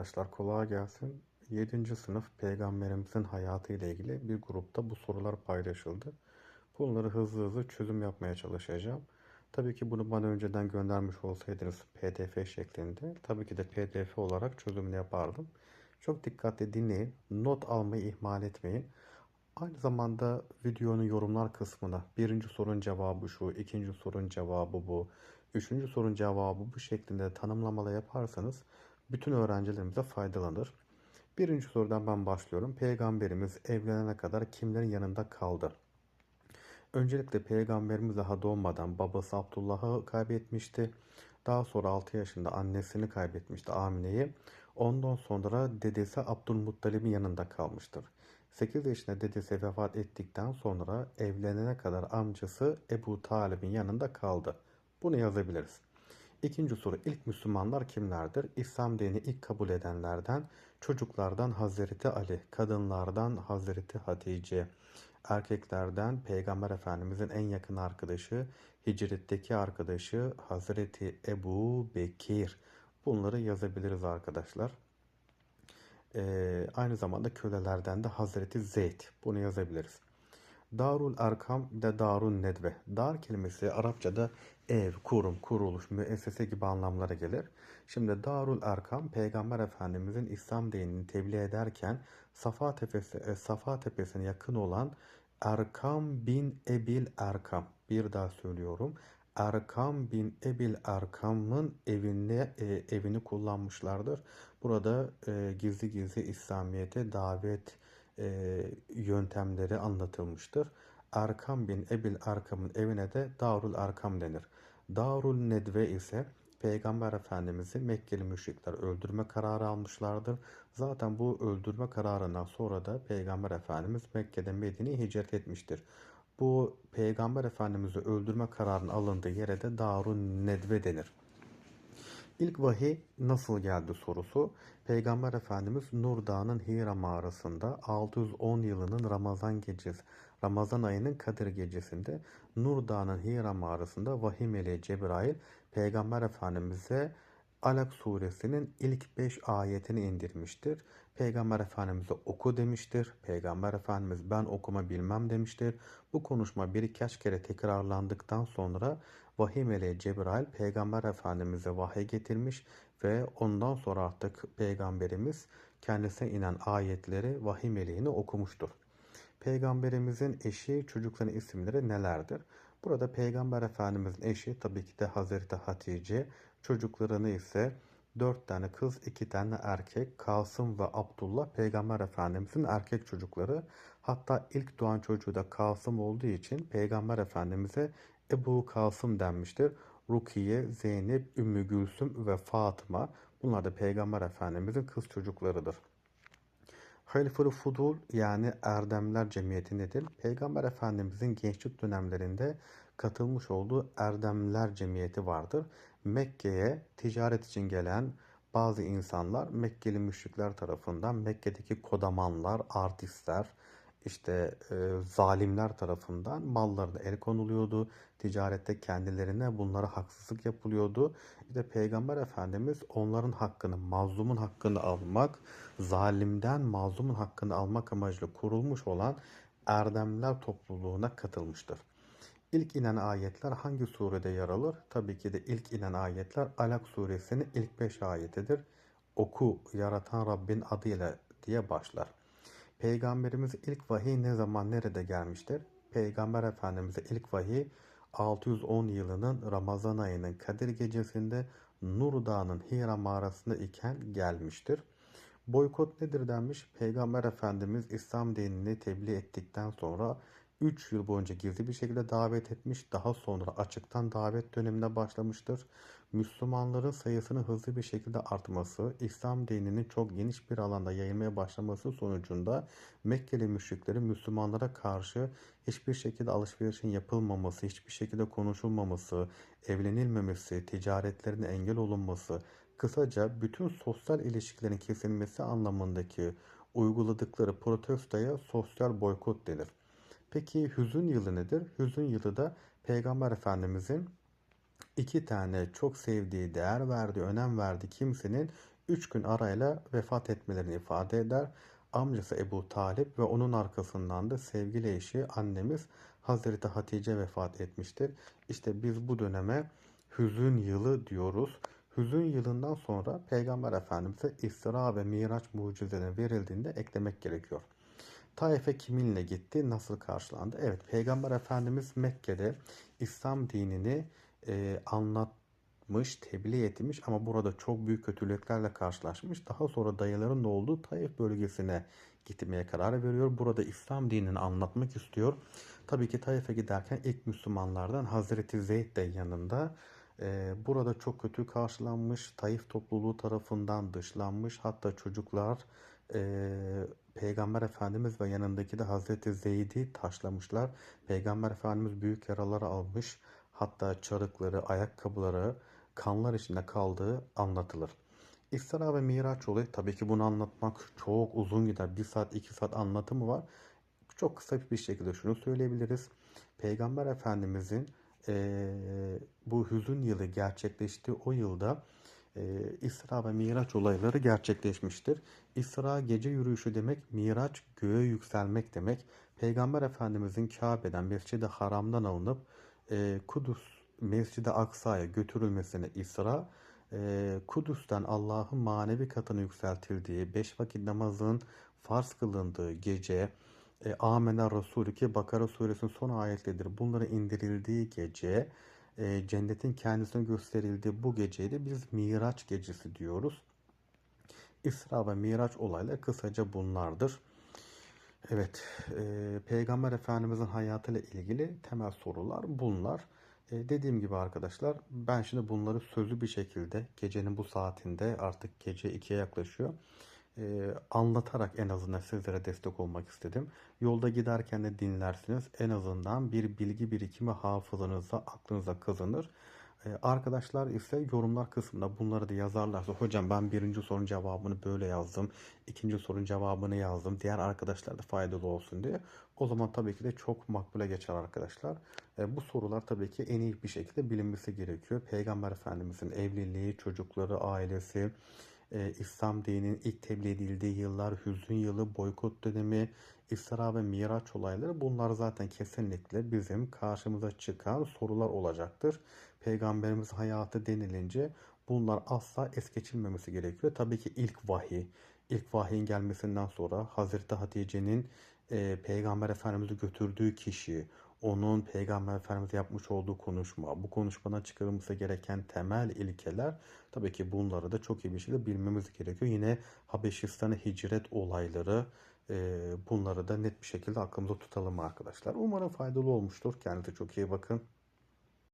arkadaşlar kolay gelsin. 7. sınıf peygamberimizin hayatı ile ilgili bir grupta bu sorular paylaşıldı. Bunları hızlı hızlı çözüm yapmaya çalışacağım. Tabii ki bunu bana önceden göndermiş olsaydınız PDF şeklinde tabii ki de PDF olarak çözümünü yapardım. Çok dikkatli dinleyin. Not almayı ihmal etmeyin. Aynı zamanda videonun yorumlar kısmına birinci sorun cevabı şu, ikinci sorun cevabı bu, üçüncü sorun cevabı bu şeklinde tanımlamalar yaparsanız bütün öğrencilerimize faydalanır. Birinci sorudan ben başlıyorum. Peygamberimiz evlenene kadar kimlerin yanında kaldı? Öncelikle peygamberimiz daha doğmadan babası Abdullah'ı kaybetmişti. Daha sonra 6 yaşında annesini kaybetmişti Amine'yi. Ondan sonra dedesi Abdülmuttalib'in yanında kalmıştır. 8 yaşında dedesi vefat ettikten sonra evlenene kadar amcası Ebu Talib'in yanında kaldı. Bunu yazabiliriz. İkinci soru ilk Müslümanlar kimlerdir? İslam dinini ilk kabul edenlerden çocuklardan Hazreti Ali, kadınlardan Hazreti Hatice, erkeklerden Peygamber Efendimizin en yakın arkadaşı, hicretteki arkadaşı Hazreti Ebu Bekir. Bunları yazabiliriz arkadaşlar. Ee, aynı zamanda kölelerden de Hazreti Zeyd. Bunu yazabiliriz. Darul Erkam de Darun Nedve. Dar kelimesi Arapçada ev, kurum, kuruluş, müessese gibi anlamlara gelir. Şimdi Darul Erkam Peygamber Efendimizin İslam dinini tebliğ ederken Safa Tepesi, e, Safa Tepesi'ne yakın olan Erkam bin Ebil Erkam. Bir daha söylüyorum. Erkam bin Ebil Erkam'ın evini, e, evini kullanmışlardır. Burada e, gizli gizli İslamiyet'e davet e, yöntemleri anlatılmıştır. Erkam bin Ebil Erkam'ın evine de Darul Erkam denir. Darul Nedve ise Peygamber Efendimiz'i Mekkeli müşrikler öldürme kararı almışlardır. Zaten bu öldürme kararından sonra da Peygamber Efendimiz Mekke'den Medine'ye hicret etmiştir. Bu Peygamber Efendimiz'i öldürme kararının alındığı yere de Darun Nedve denir. İlk vahiy nasıl geldi sorusu. Peygamber Efendimiz Nur Dağı'nın Hira mağarasında 610 yılının Ramazan gecesi, Ramazan ayının Kadir gecesinde Nur Dağı'nın Hira mağarasında vahiy meleği Cebrail Peygamber Efendimiz'e Alak suresinin ilk 5 ayetini indirmiştir. Peygamber Efendimiz'e oku demiştir. Peygamber Efendimiz ben okuma bilmem demiştir. Bu konuşma birkaç kere tekrarlandıktan sonra vahiy meleği Cebrail Peygamber Efendimiz'e vahiy getirmiş ve ondan sonra artık Peygamberimiz kendisine inen ayetleri vahiy meleğini okumuştur. Peygamberimizin eşi çocukların isimleri nelerdir? Burada Peygamber Efendimizin eşi tabii ki de Hazreti Hatice, çocuklarını ise dört tane kız, iki tane erkek, Kasım ve Abdullah Peygamber Efendimizin erkek çocukları. Hatta ilk doğan çocuğu da Kasım olduğu için Peygamber Efendimiz'e Ebu Kasım denmiştir. Rukiye, Zeynep, Ümmü Gülsüm ve Fatıma bunlar da Peygamber Efendimizin kız çocuklarıdır. Halifül Fudul yani Erdemler Cemiyeti nedir? Peygamber Efendimizin gençlik dönemlerinde katılmış olduğu Erdemler Cemiyeti vardır. Mekke'ye ticaret için gelen bazı insanlar Mekkeli müşrikler tarafından Mekke'deki kodamanlar, artistler, işte e, zalimler tarafından mallarına el konuluyordu. Ticarette kendilerine bunlara haksızlık yapılıyordu. İşte Peygamber Efendimiz onların hakkını, mazlumun hakkını almak, zalimden mazlumun hakkını almak amacıyla kurulmuş olan erdemler topluluğuna katılmıştır. İlk inen ayetler hangi surede yer alır? Tabii ki de ilk inen ayetler Alak suresinin ilk 5 ayetidir. Oku, yaratan Rabbin adıyla diye başlar. Peygamberimiz ilk vahiy ne zaman nerede gelmiştir? Peygamber Efendimiz'e ilk vahiy 610 yılının Ramazan ayının Kadir gecesinde Nur Dağı'nın Hira mağarasında iken gelmiştir. Boykot nedir denmiş? Peygamber Efendimiz İslam dinini tebliğ ettikten sonra 3 yıl boyunca gizli bir şekilde davet etmiş. Daha sonra açıktan davet dönemine başlamıştır. Müslümanların sayısının hızlı bir şekilde artması, İslam dininin çok geniş bir alanda yayılmaya başlaması sonucunda Mekkeli müşriklerin Müslümanlara karşı hiçbir şekilde alışverişin yapılmaması, hiçbir şekilde konuşulmaması, evlenilmemesi, ticaretlerine engel olunması, kısaca bütün sosyal ilişkilerin kesilmesi anlamındaki uyguladıkları protestoya sosyal boykot denir. Peki hüzün yılı nedir? Hüzün yılı da Peygamber Efendimizin iki tane çok sevdiği, değer verdiği, önem verdiği kimsenin 3 gün arayla vefat etmelerini ifade eder. Amcası Ebu Talip ve onun arkasından da sevgili eşi annemiz Hazreti Hatice vefat etmiştir. İşte biz bu döneme hüzün yılı diyoruz. Hüzün yılından sonra Peygamber Efendimiz'e İsra ve Miraç mucizeleri verildiğinde eklemek gerekiyor. Taif'e kiminle gitti? Nasıl karşılandı? Evet, Peygamber Efendimiz Mekke'de İslam dinini e, anlatmış, tebliğ etmiş ama burada çok büyük kötülüklerle karşılaşmış. Daha sonra dayıların olduğu Taif bölgesine gitmeye karar veriyor. Burada İslam dinini anlatmak istiyor. Tabii ki Taif'e giderken ilk Müslümanlardan Hazreti Zeyd de yanında. Ee, burada çok kötü karşılanmış, Taif topluluğu tarafından dışlanmış. Hatta çocuklar e, Peygamber Efendimiz ve yanındaki de Hazreti Zeyd'i taşlamışlar. Peygamber Efendimiz büyük yaralar almış. Hatta çarıkları, ayakkabıları kanlar içinde kaldığı anlatılır. İsra ve Miraç olayı tabii ki bunu anlatmak çok uzun gider. Bir saat, iki saat anlatımı var. Çok kısa bir şekilde şunu söyleyebiliriz. Peygamber Efendimizin eee, bu hüzün yılı gerçekleştiği o yılda eee, İsra ve Miraç olayları gerçekleşmiştir. İsra gece yürüyüşü demek, Miraç göğe yükselmek demek. Peygamber Efendimizin Kabe'den, Mescid-i Haram'dan alınıp eee, Kudüs, Mescid-i Aksa'ya götürülmesine İsra, eee, Kudüs'ten Allah'ın manevi katına yükseltildiği, beş vakit namazın farz kılındığı gece, e, Amener Resulü ki Bakara suresinin son ayetleridir. Bunların indirildiği gece, e, cennetin kendisine gösterildiği bu geceyi de biz Miraç gecesi diyoruz. İsra ve Miraç olayları kısaca bunlardır. Evet, e, Peygamber Efendimizin hayatıyla ilgili temel sorular bunlar. E, dediğim gibi arkadaşlar, ben şimdi bunları sözlü bir şekilde gecenin bu saatinde artık gece 2'ye yaklaşıyor. E, anlatarak en azından sizlere destek olmak istedim. Yolda giderken de dinlersiniz. En azından bir bilgi birikimi hafızanıza, aklınıza kazanır. Ee, Arkadaşlar ise yorumlar kısmında bunları da yazarlarsa hocam ben birinci sorunun cevabını böyle yazdım. ikinci sorunun cevabını yazdım. Diğer arkadaşlar da faydalı olsun diye. O zaman tabii ki de çok makbule geçer arkadaşlar. Ee, bu sorular tabii ki en iyi bir şekilde bilinmesi gerekiyor. Peygamber Efendimizin evliliği, çocukları, ailesi, e, İslam dininin ilk tebliğ edildiği yıllar, hüzün yılı, boykot dönemi, İsra ve Miraç olayları bunlar zaten kesinlikle bizim karşımıza çıkan sorular olacaktır. Peygamberimiz hayatı denilince bunlar asla es geçilmemesi gerekiyor. Tabii ki ilk vahiy, ilk vahyin gelmesinden sonra Hazreti Hatice'nin e, Peygamber Efendimiz'i götürdüğü kişi, onun Peygamber Efendimiz'e yapmış olduğu konuşma, bu konuşmadan çıkarılması gereken temel ilkeler tabii ki bunları da çok iyi bir şekilde bilmemiz gerekiyor. Yine Habeşistan'a hicret olayları e, bunları da net bir şekilde aklımızda tutalım arkadaşlar. Umarım faydalı olmuştur. Kendinize çok iyi bakın.